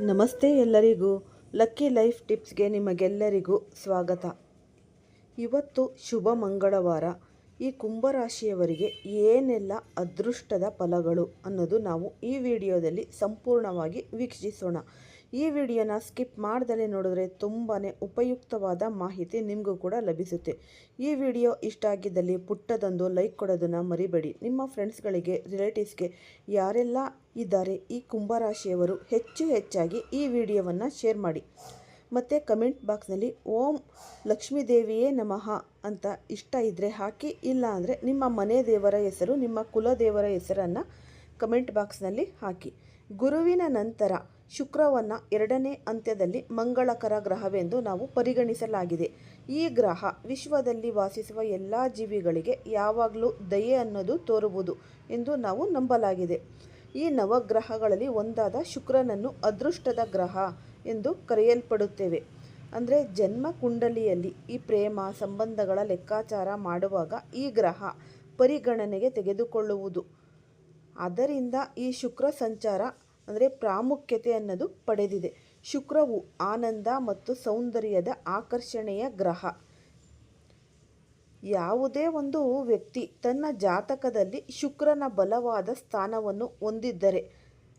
ನಮಸ್ತೆ ಎಲ್ಲರಿಗೂ. Lucky life ಟಿಪ್ಸ್ಗೆ ನಿಮಗೆಲ್ಲರಿಗೂ ಸ್ವಾಗತ. ಇವತ್ತು ಶುಭ ಮಂಗಳವಾರ. ಈ ಕುಂಭರಾಶಿಯವರಿಗೆ ಏನೆಲ್ಲ ಅದೃಷ್ಟದ ಫಲಗಳು ಅನ್ನೋದು ನಾವು ಈ ವಿಡಿಯೋದಲ್ಲಿ ಸಂಪೂರ್ಣವಾಗಿ ವೀಕ್ಷಿಸೋಣ. ಈ ವಿಡಿಯೋನ ಸ್ಕಿಪ್ ಮಾಡ್ದಲೇ ನೋಡಿದ್ರೆ ತುಂಬಾ ಉಪಯುಕ್ತವಾದ ಮಾಹಿತಿ ನಿಮಗೂ ಕೂಡ ಲಭಿಸುತ್ತೆ. ಈ ವಿಡಿಯೋ ಇಷ್ಟ ಆಗಿದ್ದಲ್ಲಿ ಪುಟ್ಟದೊಂದು ಲೈಕ್ ಕೊಡೋದನ್ನು ಮರಿಬೇಡಿ. ನಿಮ್ಮ ಫ್ರೆಂಡ್ಸ್ಗಳಿಗೆ, ರಿಲೇಟಿವ್ಸ್ಗೆ ಯಾರೆಲ್ಲ ಇದ್ದಾರೆ ಈ ಕುಂಭರಾಶಿಯವರು ಹೆಚ್ಚು ಹೆಚ್ಚಾಗಿ ಈ ವಿಡಿಯೋವನ್ನು ಶೇರ್ ಮಾಡಿ. ಮತ್ತು ಕಮೆಂಟ್ ಬಾಕ್ಸ್ನಲ್ಲಿ ಓಂ ಲಕ್ಷ್ಮೀ ದೇವಿಯೇ ನಮಃ ಅಂತ ಇಷ್ಟ ಇದ್ದರೆ ಹಾಕಿ, ಇಲ್ಲ ಅಂದರೆ ನಿಮ್ಮ ಮನೆ ದೇವರ ಹೆಸರು, ನಿಮ್ಮ ಕುಲದೇವರ ಹೆಸರನ್ನು ಕಮೆಂಟ್ ಬಾಕ್ಸ್ನಲ್ಲಿ ಹಾಕಿ. ಗುರುವಿನ ನಂತರ ಶುಕ್ರವನ್ನು ಎರಡನೇ ಅಂತ್ಯದಲ್ಲಿ ಮಂಗಳಕರ ಗ್ರಹವೆಂದು ನಾವು ಪರಿಗಣಿಸಲಾಗಿದೆ. ಈ ಗ್ರಹ ವಿಶ್ವದಲ್ಲಿ ವಾಸಿಸುವ ಎಲ್ಲ ಜೀವಿಗಳಿಗೆ ಯಾವಾಗಲೂ ದಯೆ ಅನ್ನೋದು ತೋರುವುದು ಎಂದು ನಾವು ನಂಬಲಾಗಿದೆ. ಈ ನವಗ್ರಹಗಳಲ್ಲಿ ಒಂದಾದ ಶುಕ್ರನನ್ನು ಅದೃಷ್ಟದ ಗ್ರಹ ಎಂದು ಕರೆಯಲ್ಪಡುತ್ತೇವೆ. ಅಂದರೆ ಜನ್ಮ ಕುಂಡಲಿಯಲ್ಲಿ ಈ ಪ್ರೇಮ, ಸಂಬಂಧಗಳ ಲೆಕ್ಕಾಚಾರ ಮಾಡುವಾಗ ಈ ಗ್ರಹ ಪರಿಗಣನೆಗೆ ತೆಗೆದುಕೊಳ್ಳುವುದು. ಅದರಿಂದ ಈ ಶುಕ್ರ ಸಂಚಾರ ಅಂದರೆ ಪ್ರಾಮುಖ್ಯತೆ ಅನ್ನೋದು ಪಡೆದಿದೆ. ಶುಕ್ರವು ಆನಂದ ಮತ್ತು ಸೌಂದರ್ಯದ ಆಕರ್ಷಣೆಯ ಗ್ರಹ. ಯಾವುದೇ ಒಂದು ವ್ಯಕ್ತಿ ತನ್ನ ಜಾತಕದಲ್ಲಿ ಶುಕ್ರನ ಬಲವಾದ ಸ್ಥಾನವನ್ನು ಹೊಂದಿದ್ದರೆ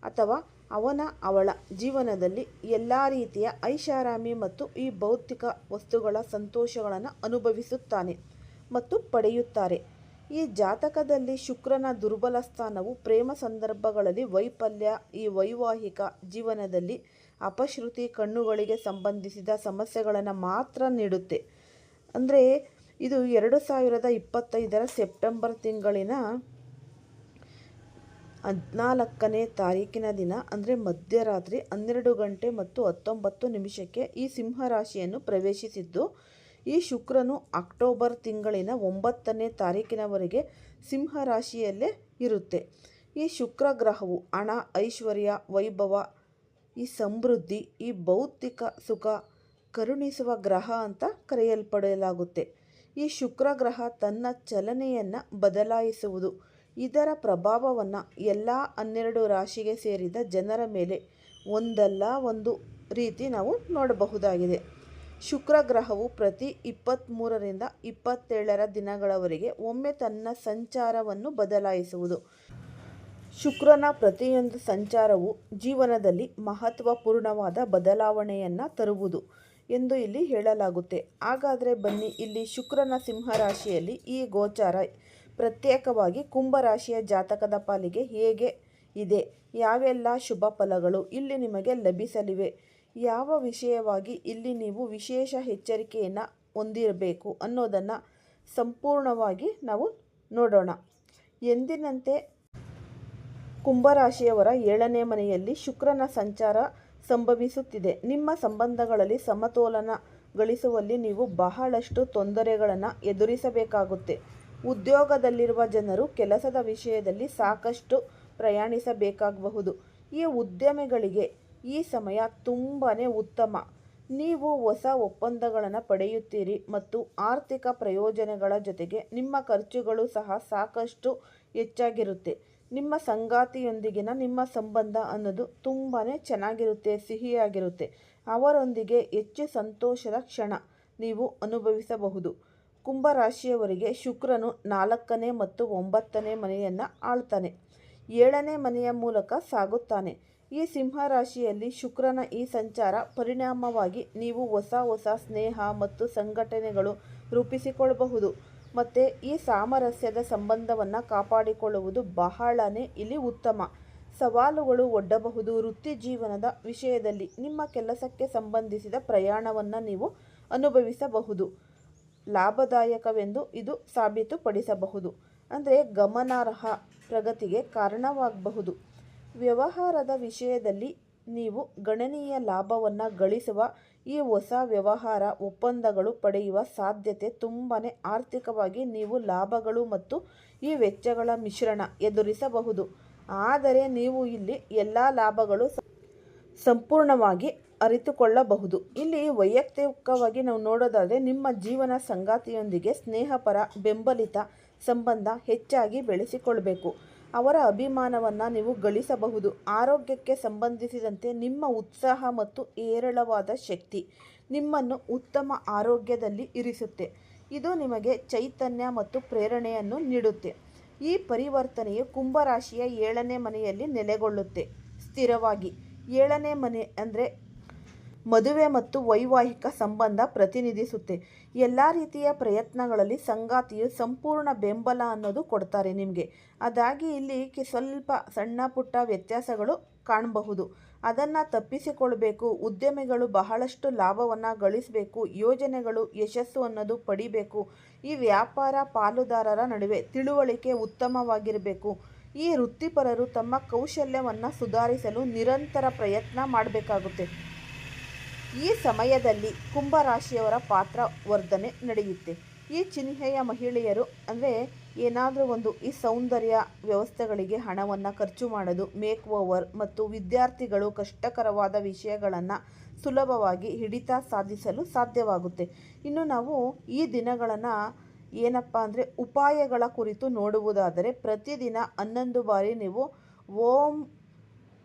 ಅಥವಾ ಅವನ ಅವಳ ಜೀವನದಲ್ಲಿ ಎಲ್ಲ ರೀತಿಯ ಐಷಾರಾಮಿ ಮತ್ತು ಈ ಭೌತಿಕ ವಸ್ತುಗಳ ಸಂತೋಷಗಳನ್ನು ಅನುಭವಿಸುತ್ತಾನೆ ಮತ್ತು ಪಡೆಯುತ್ತಾರೆ. ಈ ಜಾತಕದಲ್ಲಿ ಶುಕ್ರನ ದುರ್ಬಲ ಸ್ಥಾನವು ಪ್ರೇಮ ಸಂದರ್ಭಗಳಲ್ಲಿ ವೈಫಲ್ಯ, ಈ ವೈವಾಹಿಕ ಜೀವನದಲ್ಲಿ ಅಪಶ್ರುತಿ ಕಣ್ಣುಗಳಿಗೆ ಸಂಬಂಧಿಸಿದ ಸಮಸ್ಯೆಗಳನ್ನು ಮಾತ್ರ ನೀಡುತ್ತೆ. ಅಂದರೆ ಇದು ಎರಡು ಸಾವಿರದ ಇಪ್ಪತ್ತೈದರ ಸೆಪ್ಟೆಂಬರ್ ತಿಂಗಳಿನ ಹದಿನಾಲ್ಕನೇ ತಾರೀಕಿನ ದಿನ, ಅಂದರೆ ಮಧ್ಯರಾತ್ರಿ ಹನ್ನೆರಡು ಗಂಟೆ ಮತ್ತು ಹತ್ತೊಂಬತ್ತು ನಿಮಿಷಕ್ಕೆ ಈ ಸಿಂಹರಾಶಿಯನ್ನು ಪ್ರವೇಶಿಸಿದ್ದು. ಈ ಶುಕ್ರನು ಅಕ್ಟೋಬರ್ ತಿಂಗಳಿನ ಒಂಬತ್ತನೇ ತಾರೀಕಿನವರೆಗೆ ಸಿಂಹರಾಶಿಯಲ್ಲೇ ಇರುತ್ತೆ. ಈ ಶುಕ್ರ ಗ್ರಹವು ಹಣ, ಐಶ್ವರ್ಯ, ವೈಭವ, ಈ ಸಮೃದ್ಧಿ, ಈ ಭೌತಿಕ ಸುಖ ಕರುಣಿಸುವ ಗ್ರಹ ಅಂತ ಕರೆಯಲ್ಪಡಲಾಗುತ್ತೆ. ಈ ಶುಕ್ರ ಗ್ರಹ ತನ್ನ ಚಲನೆಯನ್ನು ಬದಲಾಯಿಸುವುದು. ಇದರ ಪ್ರಭಾವವನ್ನು ಎಲ್ಲ ಹನ್ನೆರಡು ರಾಶಿಗೆ ಸೇರಿದ ಜನರ ಮೇಲೆ ಒಂದಲ್ಲ ಒಂದು ರೀತಿ ನಾವು ನೋಡಬಹುದಾಗಿದೆ. ಶುಕ್ರ ಗ್ರಹವು ಪ್ರತಿ ಇಪ್ಪತ್ತ್ಮೂರರಿಂದ ಇಪ್ಪತ್ತೇಳರ ದಿನಗಳವರೆಗೆ ಒಮ್ಮೆ ತನ್ನ ಸಂಚಾರವನ್ನು ಬದಲಾಯಿಸುವುದು. ಶುಕ್ರನ ಪ್ರತಿಯೊಂದು ಸಂಚಾರವು ಜೀವನದಲ್ಲಿ ಮಹತ್ವಪೂರ್ಣವಾದ ಬದಲಾವಣೆಯನ್ನು ತರುವುದು ಎಂದು ಇಲ್ಲಿ ಹೇಳಲಾಗುತ್ತೆ. ಹಾಗಾದರೆ ಬನ್ನಿ, ಇಲ್ಲಿ ಶುಕ್ರನ ಸಿಂಹರಾಶಿಯಲ್ಲಿ ಈ ಗೋಚಾರ ಪ್ರತ್ಯೇಕವಾಗಿ ಕುಂಭರಾಶಿಯ ಜಾತಕದ ಪಾಲಿಗೆ ಹೇಗೆ ಇದೆ? ಯಾವೆಲ್ಲ ಶುಭ ಫಲಗಳು ಇಲ್ಲಿ ನಿಮಗೆ ಲಭಿಸಲಿವೆ? ಯಾವ ವಿಷಯವಾಗಿ ಇಲ್ಲಿ ನೀವು ವಿಶೇಷ ಎಚ್ಚರಿಕೆಯನ್ನು ಹೊಂದಿರಬೇಕು ಅನ್ನೋದನ್ನು ಸಂಪೂರ್ಣವಾಗಿ ನಾವು ನೋಡೋಣ. ಎಂದಿನಂತೆ ಕುಂಭರಾಶಿಯವರ ಏಳನೇ ಮನೆಯಲ್ಲಿ ಶುಕ್ರನ ಸಂಚಾರ ಸಂಭವಿಸುತ್ತಿದೆ. ನಿಮ್ಮ ಸಂಬಂಧಗಳಲ್ಲಿ ಸಮತೋಲನ ಗಳಿಸುವಲ್ಲಿ ನೀವು ಬಹಳಷ್ಟು ತೊಂದರೆಗಳನ್ನು ಎದುರಿಸಬೇಕಾಗುತ್ತೆ. ಉದ್ಯೋಗದಲ್ಲಿರುವ ಜನರು ಕೆಲಸದ ವಿಷಯದಲ್ಲಿ ಸಾಕಷ್ಟು ಪ್ರಯಾಣಿಸಬೇಕಾಗಬಹುದು. ಈ ಉದ್ಯಮಿಗಳಿಗೆ ಈ ಸಮಯ ತುಂಬಾ ಉತ್ತಮ. ನೀವು ಹೊಸ ಒಪ್ಪಂದಗಳನ್ನು ಪಡೆಯುತ್ತೀರಿ ಮತ್ತು ಆರ್ಥಿಕ ಪ್ರಯೋಜನಗಳ ಜೊತೆಗೆ ನಿಮ್ಮ ಖರ್ಚುಗಳು ಸಹ ಸಾಕಷ್ಟು ಹೆಚ್ಚಾಗಿರುತ್ತೆ. ನಿಮ್ಮ ಸಂಗಾತಿಯೊಂದಿಗಿನ ನಿಮ್ಮ ಸಂಬಂಧ ಅನ್ನೋದು ತುಂಬಾ ಚೆನ್ನಾಗಿರುತ್ತೆ, ಸಿಹಿಯಾಗಿರುತ್ತೆ. ಅವರೊಂದಿಗೆ ಹೆಚ್ಚು ಸಂತೋಷದ ಕ್ಷಣ ನೀವು ಅನುಭವಿಸಬಹುದು. ಕುಂಭರಾಶಿಯವರಿಗೆ ಶುಕ್ರನು ನಾಲ್ಕನೇ ಮತ್ತು ಒಂಬತ್ತನೇ ಮನೆಯನ್ನು ಆಳ್ತಾನೆ. ಏಳನೇ ಮನೆಯ ಮೂಲಕ ಸಾಗುತ್ತಾನೆ. ಈ ಸಿಂಹ ರಾಶಿಯಲ್ಲಿ ಶುಕ್ರನ ಈ ಸಂಚಾರ ಪರಿಣಾಮವಾಗಿ ನೀವು ಹೊಸ ಹೊಸ ಸ್ನೇಹ ಮತ್ತು ಸಂಘಟನೆಗಳು ರೂಪಿಸಿಕೊಳ್ಳಬಹುದು ಮತ್ತು ಈ ಸಾಮರಸ್ಯದ ಸಂಬಂಧವನ್ನು ಕಾಪಾಡಿಕೊಳ್ಳುವುದು ಬಹಳನೇ ಇಲ್ಲಿ ಉತ್ತಮ. ಸವಾಲುಗಳು ಒಡ್ಡಬಹುದು ವೃತ್ತಿ ಜೀವನದ ವಿಷಯದಲ್ಲಿ. ನಿಮ್ಮ ಕೆಲಸಕ್ಕೆ ಸಂಬಂಧಿಸಿದ ಪ್ರಯಾಣವನ್ನು ನೀವು ಅನುಭವಿಸಬಹುದು. ಲಾಭದಾಯಕವೆಂದು ಇದು ಸಾಬೀತುಪಡಿಸಬಹುದು. ಅಂದರೆ ಗಮನಾರ್ಹ ಪ್ರಗತಿಗೆ ಕಾರಣವಾಗಬಹುದು. ವ್ಯವಹಾರದ ವಿಷಯದಲ್ಲಿ ನೀವು ಗಣನೀಯ ಲಾಭವನ್ನು ಗಳಿಸುವ ಈ ಹೊಸ ವ್ಯವಹಾರ ಒಪ್ಪಂದಗಳು ಪಡೆಯುವ ಸಾಧ್ಯತೆ ತುಂಬಾ ಆರ್ಥಿಕವಾಗಿ ನೀವು ಲಾಭಗಳು ಮತ್ತು ಈ ವೆಚ್ಚಗಳ ಮಿಶ್ರಣ ಎದುರಿಸಬಹುದು. ಆದರೆ ನೀವು ಇಲ್ಲಿ ಎಲ್ಲ ಲಾಭಗಳು ಸಂಪೂರ್ಣವಾಗಿ ಅರಿತುಕೊಳ್ಳಬಹುದು. ಇಲ್ಲಿ ವೈಯಕ್ತಿಕವಾಗಿ ನಾವು ನೋಡೋದಾದರೆ ನಿಮ್ಮ ಜೀವನ ಸಂಗಾತಿಯೊಂದಿಗೆ ಸ್ನೇಹಪರ ಬೆಂಬಲಿತ ಸಂಬಂಧ ಹೆಚ್ಚಾಗಿ ಬೆಳೆಸಿಕೊಳ್ಬೇಕು. ಅವರ ಅಭಿಮಾನವನ್ನು ನೀವು ಗಳಿಸಬಹುದು. ಆರೋಗ್ಯಕ್ಕೆ ಸಂಬಂಧಿಸಿದಂತೆ ನಿಮ್ಮ ಉತ್ಸಾಹ ಮತ್ತು ಏರಳವಾದ ಶಕ್ತಿ ನಿಮ್ಮನ್ನು ಉತ್ತಮ ಆರೋಗ್ಯದಲ್ಲಿ ಇರಿಸುತ್ತೆ. ಇದು ನಿಮಗೆ ಚೈತನ್ಯ ಮತ್ತು ಪ್ರೇರಣೆಯನ್ನು ನೀಡುತ್ತೆ. ಈ ಪರಿವರ್ತನೆಯು ಕುಂಭರಾಶಿಯ ಏಳನೇ ಮನೆಯಲ್ಲಿ ನೆಲೆಗೊಳ್ಳುತ್ತೆ. ಸ್ಥಿರವಾಗಿ ಏಳನೇ ಮನೆ ಅಂದರೆ ಮದುವೆ ಮತ್ತು ವೈವಾಹಿಕ ಸಂಬಂಧ ಪ್ರತಿನಿಧಿಸುತ್ತೆ. ಎಲ್ಲ ರೀತಿಯ ಪ್ರಯತ್ನಗಳಲ್ಲಿ ಸಂಗಾತಿಯು ಸಂಪೂರ್ಣ ಬೆಂಬಲ ಅನ್ನೋದು ಕೊಡ್ತಾರೆ ನಿಮಗೆ. ಅದಾಗಿ ಇಲ್ಲಿ ಸ್ವಲ್ಪ ಸಣ್ಣ ಪುಟ್ಟ ವ್ಯತ್ಯಾಸಗಳು ಕಾಣಬಹುದು. ಅದನ್ನು ತಪ್ಪಿಸಿಕೊಳ್ಬೇಕು, ಉದ್ಯಮಿಗಳು ಬಹಳಷ್ಟು ಲಾಭವನ್ನು ಗಳಿಸಬೇಕು, ಯೋಜನೆಗಳು ಯಶಸ್ಸು ಅನ್ನೋದು ಪಡಿಬೇಕು. ಈ ವ್ಯಾಪಾರ ಪಾಲುದಾರರ ನಡುವೆ ತಿಳುವಳಿಕೆ ಉತ್ತಮವಾಗಿರಬೇಕು. ಈ ವೃತ್ತಿಪರರು ತಮ್ಮ ಕೌಶಲ್ಯವನ್ನು ಸುಧಾರಿಸಲು ನಿರಂತರ ಪ್ರಯತ್ನ ಮಾಡಬೇಕಾಗುತ್ತೆ. ಈ ಸಮಯದಲ್ಲಿ ಕುಂಭರಾಶಿಯವರ ಪಾತ್ರ ವರ್ಧನೆ ನಡೆಯುತ್ತೆ. ಈ ಚಿಹ್ನೆಯ ಮಹಿಳೆಯರು, ಅಂದರೆ ಏನಾದರೂ ಒಂದು ಈ ಸೌಂದರ್ಯ ವ್ಯವಸ್ಥೆಗಳಿಗೆ ಹಣವನ್ನು ಖರ್ಚು ಮಾಡೋದು ಮೇಕ್ ಓವರ್ ಮತ್ತು ವಿದ್ಯಾರ್ಥಿಗಳು ಕಷ್ಟಕರವಾದ ವಿಷಯಗಳನ್ನು ಸುಲಭವಾಗಿ ಹಿಡಿತ ಸಾಧಿಸಲು ಸಾಧ್ಯವಾಗುತ್ತೆ. ಇನ್ನು ನಾವು ಈ ದಿನಗಳನ್ನು ಏನಪ್ಪ ಅಂದರೆ ಉಪಾಯಗಳ ಕುರಿತು ನೋಡುವುದಾದರೆ, ಪ್ರತಿದಿನ ಹನ್ನೊಂದು ಬಾರಿ ನೀವು ಓಂ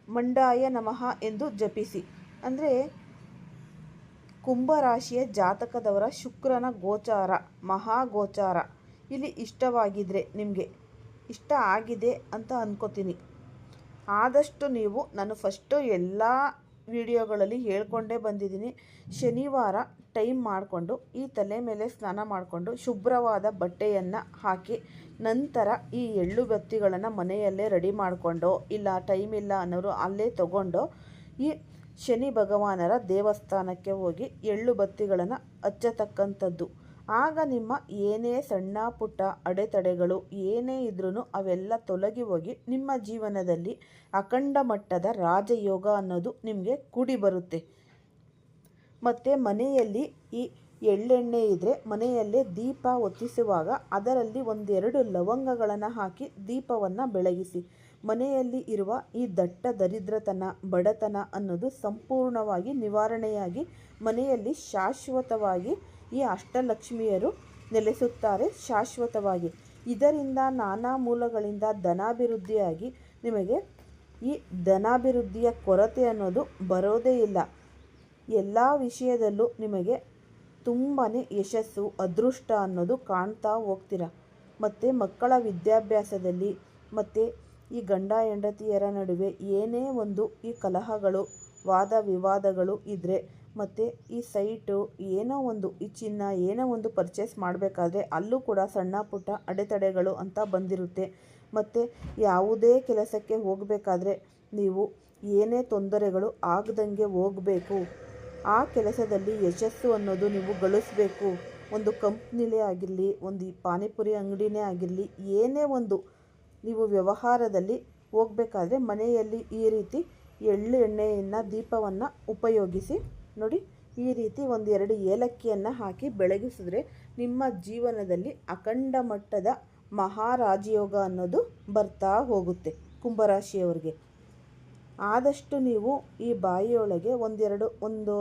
ಮಂಡಾಯ ನಮಃ ಎಂದು ಜಪಿಸಿ. ಅಂದರೆ ಕುಂಭರಾಶಿಯ ಜಾತಕದವರ ಶುಕ್ರನ ಗೋಚಾರ, ಮಹಾ ಗೋಚಾರ. ಇಲ್ಲಿ ಇಷ್ಟವಾಗಿದ್ರೆ ನಿಮಗೆ ಇಷ್ಟ ಆಗಿದೆ ಅಂತ ಅಂದ್ಕೋತೀನಿ ಆದಷ್ಟು ನೀವು ನಾನು ಫಸ್ಟು ಎಲ್ಲ ವಿಡಿಯೋಗಳಲ್ಲಿ ಹೇಳ್ಕೊಂಡೇ ಬಂದಿದ್ದೀನಿ. ಶನಿವಾರ ಟೈಮ್ ಮಾಡಿಕೊಂಡು ಈ ತಲೆ ಮೇಲೆ ಸ್ನಾನ ಮಾಡಿಕೊಂಡು ಶುಭ್ರವಾದ ಬಟ್ಟೆಯನ್ನು ಹಾಕಿ ನಂತರ ಈ ಎಳ್ಳು ಬತ್ತಿಗಳನ್ನು ಮನೆಯಲ್ಲೇ ರೆಡಿ ಮಾಡಿಕೊಂಡು, ಇಲ್ಲ ಟೈಮ್ ಇಲ್ಲ ಅನ್ನೋರು ಅಲ್ಲೇ ತಗೊಂಡು ಈ ಶನಿ ಭಗವಾನರ ದೇವಸ್ಥಾನಕ್ಕೆ ಹೋಗಿ ಎಳ್ಳು ಬತ್ತಿಗಳನ್ನು ಹಚ್ಚತಕ್ಕಂಥದ್ದು. ಆಗ ನಿಮ್ಮ ಏನೇ ಸಣ್ಣ ಪುಟ್ಟ ಅಡೆತಡೆಗಳು ಏನೇ ಇದ್ರೂ ಅವೆಲ್ಲ ತೊಲಗಿ ಹೋಗಿ ನಿಮ್ಮ ಜೀವನದಲ್ಲಿ ಅಖಂಡ ಮಟ್ಟದ ರಾಜಯೋಗ ಅನ್ನೋದು ನಿಮಗೆ ಕೂಡಿ ಬರುತ್ತೆ. ಮತ್ತು ಮನೆಯಲ್ಲಿ ಈ ಎಳ್ಳೆಣ್ಣೆ ಇದ್ದರೆ ಮನೆಯಲ್ಲೇ ದೀಪ ಹೊತ್ತಿಸುವಾಗ ಅದರಲ್ಲಿ ಒಂದೆರಡು ಲವಂಗಗಳನ್ನು ಹಾಕಿ ದೀಪವನ್ನು ಬೆಳಗಿಸಿ. ಮನೆಯಲ್ಲಿ ಇರುವ ಈ ದಟ್ಟ ದರಿದ್ರತನ, ಬಡತನ ಅನ್ನೋದು ಸಂಪೂರ್ಣವಾಗಿ ನಿವಾರಣೆಯಾಗಿ ಮನೆಯಲ್ಲಿ ಶಾಶ್ವತವಾಗಿ ಈ ಅಷ್ಟಲಕ್ಷ್ಮಿಯರು ನೆಲೆಸುತ್ತಾರೆ ಶಾಶ್ವತವಾಗಿ. ಇದರಿಂದ ನಾನಾ ಮೂಲಗಳಿಂದ ಧನಾಭಿವೃದ್ಧಿಯಾಗಿ ನಿಮಗೆ ಈ ಧನಾಭಿವೃದ್ಧಿಯ ಕೊರತೆ ಅನ್ನೋದು ಬರೋದೇ ಇಲ್ಲ. ಎಲ್ಲ ವಿಷಯದಲ್ಲೂ ನಿಮಗೆ ತುಂಬಾ ಯಶಸ್ಸು, ಅದೃಷ್ಟ ಅನ್ನೋದು ಕಾಣ್ತಾ ಹೋಗ್ತೀರ? ಮತ್ತು ಮಕ್ಕಳ ವಿದ್ಯಾಭ್ಯಾಸದಲ್ಲಿ, ಮತ್ತು ಈ ಗಂಡ ಹೆಂಡತಿಯರ ನಡುವೆ ಏನೇ ಒಂದು ಈ ಕಲಹಗಳು, ವಾದ ವಿವಾದಗಳು ಇದ್ದರೆ ಮತ್ತು ಈ ಸೈಟು ಏನೋ ಒಂದು, ಈ ಚಿನ್ನ ಏನೋ ಒಂದು ಪರ್ಚೇಸ್ ಮಾಡಬೇಕಾದ್ರೆ ಅಲ್ಲೂ ಕೂಡ ಸಣ್ಣ ಪುಟ್ಟ ಅಡೆತಡೆಗಳು ಅಂತ ಬಂದಿರುತ್ತೆ. ಮತ್ತು ಯಾವುದೇ ಕೆಲಸಕ್ಕೆ ಹೋಗಬೇಕಾದ್ರೆ ನೀವು ಏನೇ ತೊಂದರೆಗಳು ಆಗದಂಗೆ ಹೋಗಬೇಕು. ಆ ಕೆಲಸದಲ್ಲಿ ಯಶಸ್ಸು ಅನ್ನೋದು ನೀವು ಗಳಿಸ್ಬೇಕು. ಒಂದು ಕಂಪ್ನಿಲೇ ಆಗಿರಲಿ, ಒಂದು ಪಾನಿಪುರಿ ಅಂಗಡಿನೇ ಆಗಿರಲಿ, ಏನೇ ಒಂದು ನೀವು ವ್ಯವಹಾರದಲ್ಲಿ ಹೋಗಬೇಕಾದ್ರೆ ಮನೆಯಲ್ಲಿ ಈ ರೀತಿ ಎಳ್ಳು ಎಣ್ಣೆಯನ್ನು ದೀಪವನ್ನು ಉಪಯೋಗಿಸಿ ನೋಡಿ, ಈ ರೀತಿ ಒಂದೆರಡು ಏಲಕ್ಕಿಯನ್ನು ಹಾಕಿ ಬೆಳಗಿಸಿದ್ರೆ ನಿಮ್ಮ ಜೀವನದಲ್ಲಿ ಅಖಂಡ ಮಟ್ಟದ ಮಹಾರಾಜಯೋಗ ಅನ್ನೋದು ಬರ್ತಾ ಹೋಗುತ್ತೆ ಕುಂಭರಾಶಿಯವರಿಗೆ. ಆದಷ್ಟು ನೀವು ಈ ಬಾಯಿಯೊಳಗೆ ಒಂದೆರಡು, ಒಂದು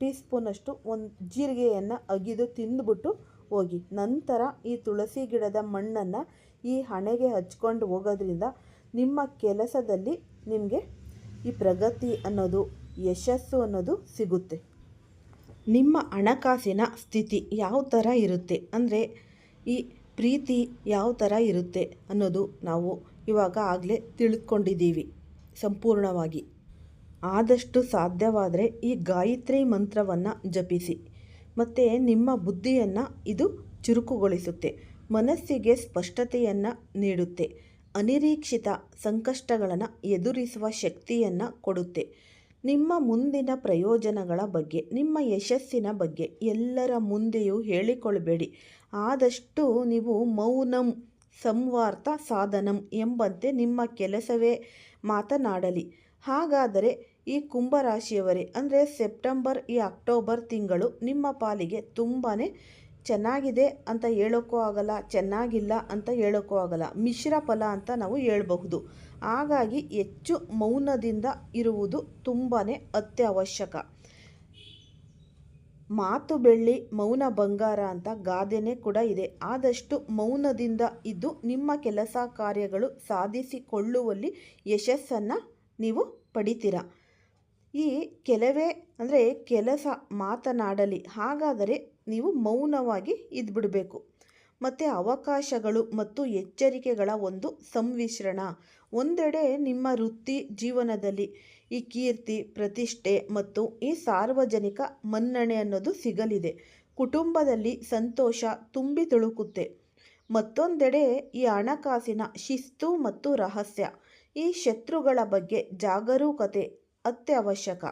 ಟೀ ಸ್ಪೂನಷ್ಟು ಒಂದು ಜೀರಿಗೆಯನ್ನು ಅಗಿದು ತಿಂದುಬಿಟ್ಟು ಹೋಗಿ. ನಂತರ ಈ ತುಳಸಿ ಗಿಡದ ಮಣ್ಣನ್ನು ಈ ಹಣೆಗೆ ಹಚ್ಕೊಂಡು ಹೋಗೋದ್ರಿಂದ ನಿಮ್ಮ ಕೆಲಸದಲ್ಲಿ ನಿಮಗೆ ಈ ಪ್ರಗತಿ ಅನ್ನೋದು, ಯಶಸ್ಸು ಅನ್ನೋದು ಸಿಗುತ್ತೆ. ನಿಮ್ಮ ಹಣಕಾಸಿನ ಸ್ಥಿತಿ ಯಾವ ಥರ ಇರುತ್ತೆ? ಅಂದರೆ ಈ ಪ್ರೀತಿ ಯಾವ ಥರ ಇರುತ್ತೆ ಅನ್ನೋದು ನಾವು ಇವಾಗ ಆಗಲೇ ತಿಳ್ಕೊಂಡಿದ್ದೀವಿ ಸಂಪೂರ್ಣವಾಗಿ. ಆದಷ್ಟು ಸಾಧ್ಯವಾದರೆ ಈ ಗಾಯತ್ರಿ ಮಂತ್ರವನ್ನು ಜಪಿಸಿ. ಮತ್ತು ನಿಮ್ಮ ಬುದ್ಧಿಯನ್ನು ಇದು ಚುರುಕುಗೊಳಿಸುತ್ತೆ. ಮನಸ್ಸಿಗೆ ಸ್ಪಷ್ಟತೆಯನ್ನು ನೀಡುತ್ತೆ. ಅನಿರೀಕ್ಷಿತ ಸಂಕಷ್ಟಗಳನ್ನು ಎದುರಿಸುವ ಶಕ್ತಿಯನ್ನು ಕೊಡುತ್ತೆ. ನಿಮ್ಮ ಮುಂದಿನ ಪ್ರಯೋಜನಗಳ ಬಗ್ಗೆ, ನಿಮ್ಮ ಯಶಸ್ಸಿನ ಬಗ್ಗೆ ಎಲ್ಲರ ಮುಂದೆಯೂ ಹೇಳಿಕೊಳ್ಳಬೇಡಿ ಆದಷ್ಟು ನೀವು ಮೌನಂ, ಸಂವಾರ್ಥ ಸಾಧನಂ ಎಂಬಂತೆ ನಿಮ್ಮ ಕೆಲಸವೇ ಮಾತನಾಡಲಿ. ಹಾಗಾದರೆ ಈ ಕುಂಭರಾಶಿಯವರೇ, ಅಂದರೆ ಸೆಪ್ಟೆಂಬರ್, ಈ ಅಕ್ಟೋಬರ್ ತಿಂಗಳು ನಿಮ್ಮ ಪಾಲಿಗೆ ತುಂಬಾ ಚೆನ್ನಾಗಿದೆ ಅಂತ ಹೇಳೋಕ್ಕೂ ಆಗಲ್ಲ, ಚೆನ್ನಾಗಿಲ್ಲ ಅಂತ ಹೇಳೋಕ್ಕೂ ಆಗಲ್ಲ. ಮಿಶ್ರ ಫಲ ಅಂತ ನಾವು ಹೇಳಬಹುದು. ಹಾಗಾಗಿ ಹೆಚ್ಚು ಮೌನದಿಂದ ಇರುವುದು ತುಂಬಾ ಅತ್ಯವಶ್ಯಕ. ಮಾತು ಬೆಳ್ಳಿ, ಮೌನ ಬಂಗಾರ ಅಂತ ಗಾದೆನೇ ಕೂಡ ಇದೆ. ಆದಷ್ಟು ಮೌನದಿಂದ ಇದ್ದು ನಿಮ್ಮ ಕೆಲಸ ಕಾರ್ಯಗಳು ಸಾಧಿಸಿಕೊಳ್ಳುವಲ್ಲಿ ಯಶಸ್ಸನ್ನು ನೀವು ಪಡಿತೀರ. ಈ ಕೆಲವೇ ಅಂದರೆ ಕೆಲಸ ಮಾತನಾಡಲಿ. ಹಾಗಾದರೆ ನೀವು ಮೌನವಾಗಿ ಇದ್ಬಿಡಬೇಕು. ಮತ್ತು ಅವಕಾಶಗಳು ಮತ್ತು ಎಚ್ಚರಿಕೆಗಳ ಒಂದು ಸಂಮಿಶ್ರಣ ಒಂದೆಡೆ ನಿಮ್ಮ ವೃತ್ತಿ ಜೀವನದಲ್ಲಿ ಈ ಕೀರ್ತಿ, ಪ್ರತಿಷ್ಠೆ ಮತ್ತು ಈ ಸಾರ್ವಜನಿಕ ಮನ್ನಣೆ ಅನ್ನೋದು ಸಿಗಲಿದೆ. ಕುಟುಂಬದಲ್ಲಿ ಸಂತೋಷ ತುಂಬಿ ತುಳುಕುತ್ತೆ. ಮತ್ತೊಂದೆಡೆ ಈ ಹಣಕಾಸಿನ ಶಿಸ್ತು ಮತ್ತು ರಹಸ್ಯ. ಈ ಶತ್ರುಗಳ ಬಗ್ಗೆ ಜಾಗರೂಕತೆ ಅತ್ಯವಶ್ಯಕ.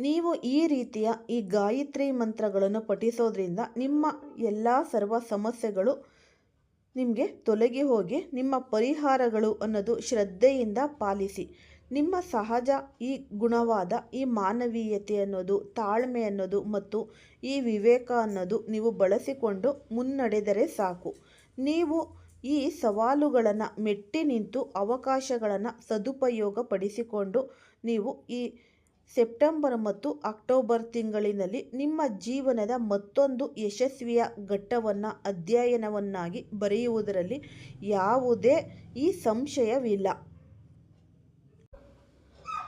ನೀವು ಈ ರೀತಿಯ ಈ ಗಾಯತ್ರಿ ಮಂತ್ರಗಳನ್ನು ಪಠಿಸೋದ್ರಿಂದ ನಿಮ್ಮ ಎಲ್ಲ ಸರ್ವ ಸಮಸ್ಯೆಗಳು ನಿಮಗೆ ತೊಲಗಿ ಹೋಗಿ ನಿಮ್ಮ ಪರಿಹಾರಗಳು ಅನ್ನೋದು ಶ್ರದ್ಧೆಯಿಂದ ಪಾಲಿಸಿ. ನಿಮ್ಮ ಸಹಜ ಈ ಗುಣವಾದ ಈ ಮಾನವೀಯತೆ ಅನ್ನೋದು, ತಾಳ್ಮೆ ಅನ್ನೋದು ಮತ್ತು ಈ ವಿವೇಕ ಅನ್ನೋದು ನೀವು ಬಳಸಿಕೊಂಡು ಮುನ್ನಡೆದರೆ ಸಾಕು. ನೀವು ಈ ಸವಾಲುಗಳನ್ನು ಮೆಟ್ಟಿ ನಿಂತು ಅವಕಾಶಗಳನ್ನು ಸದುಪಯೋಗ ಪಡಿಸಿಕೊಂಡು ನೀವು ಈ ಸೆಪ್ಟೆಂಬರ್ ಮತ್ತು ಅಕ್ಟೋಬರ್ ತಿಂಗಳಿನಲ್ಲಿ ನಿಮ್ಮ ಜೀವನದ ಮತ್ತೊಂದು ಯಶಸ್ವಿಯ ಘಟ್ಟವನ್ನು, ಅಧ್ಯಯನವನ್ನಾಗಿ ಬರೆಯುವುದರಲ್ಲಿ ಯಾವುದೇ ಈ ಸಂಶಯವಿಲ್ಲ.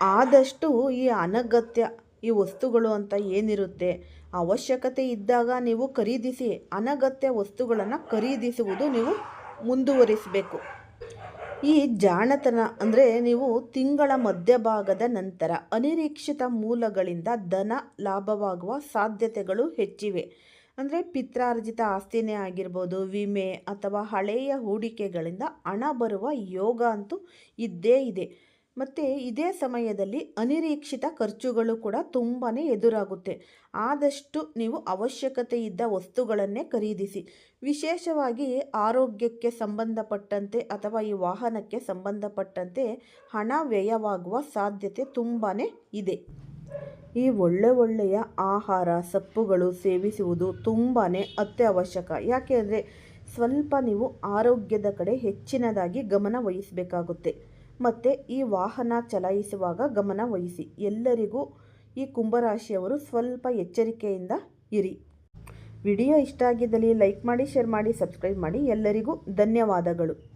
ಆದಷ್ಟು ಈ ಅನಗತ್ಯ ಈ ವಸ್ತುಗಳು ಅಂತ ಏನಿರುತ್ತೆ? ಅವಶ್ಯಕತೆ ಇದ್ದಾಗ ನೀವು ಖರೀದಿಸಿ, ಅನಗತ್ಯ ವಸ್ತುಗಳನ್ನು ಖರೀದಿಸುವುದು ನೀವು ಮುಂದುವರಿಸಬೇಕು. ಈ ಜಾಣತನ ಅಂದರೆ ನೀವು ತಿಂಗಳ ಮಧ್ಯಭಾಗದ ನಂತರ ಅನಿರೀಕ್ಷಿತ ಮೂಲಗಳಿಂದ ಧನ ಲಾಭವಾಗುವ ಸಾಧ್ಯತೆಗಳು ಹೆಚ್ಚಿವೆ. ಅಂದರೆ ಪಿತ್ರಾರ್ಜಿತ ಆಸ್ತಿನೇ ಆಗಿರ್ಬೋದು, ವಿಮೆ ಅಥವಾ ಹಳೆಯ ಹೂಡಿಕೆಗಳಿಂದ ಹಣ ಬರುವ ಯೋಗ ಅಂತೂ ಇದ್ದೇ ಇದೆ. ಮತ್ತು ಇದೇ ಸಮಯದಲ್ಲಿ ಅನಿರೀಕ್ಷಿತ ಖರ್ಚುಗಳು ಕೂಡ ತುಂಬಾ ಎದುರಾಗುತ್ತೆ. ಆದಷ್ಟು ನೀವು ಅವಶ್ಯಕತೆ ಇದ್ದ ವಸ್ತುಗಳನ್ನೇ ಖರೀದಿಸಿ. ವಿಶೇಷವಾಗಿ ಆರೋಗ್ಯಕ್ಕೆ ಸಂಬಂಧಪಟ್ಟಂತೆ ಅಥವಾ ಈ ವಾಹನಕ್ಕೆ ಸಂಬಂಧಪಟ್ಟಂತೆ ಹಣ ವ್ಯಯವಾಗುವ ಸಾಧ್ಯತೆ ತುಂಬಾ ಇದೆ. ಈ ಒಳ್ಳೆ ಒಳ್ಳೆಯ ಆಹಾರ, ಸೊಪ್ಪುಗಳು ಸೇವಿಸುವುದು ತುಂಬಾ ಅತ್ಯವಶ್ಯಕ. ಯಾಕೆಂದರೆ ಸ್ವಲ್ಪ ನೀವು ಆರೋಗ್ಯದ ಕಡೆ ಹೆಚ್ಚಿನದಾಗಿ ಗಮನ ವಹಿಸಬೇಕಾಗುತ್ತೆ. ಮತ್ತು ಈ ವಾಹನ ಚಲಾಯಿಸುವಾಗ ಗಮನ ವಹಿಸಿ. ಎಲ್ಲರಿಗೂ ಈ ಕುಂಭರಾಶಿಯವರು ಸ್ವಲ್ಪ ಎಚ್ಚರಿಕೆಯಿಂದ ಇರಿ. ವಿಡಿಯೋ ಇಷ್ಟ ಆಗಿದ್ದಲ್ಲಿ ಲೈಕ್ ಮಾಡಿ, ಶೇರ್ ಮಾಡಿ, ಸಬ್ಸ್ಕ್ರೈಬ್ ಮಾಡಿ. ಎಲ್ಲರಿಗೂ ಧನ್ಯವಾದಗಳು.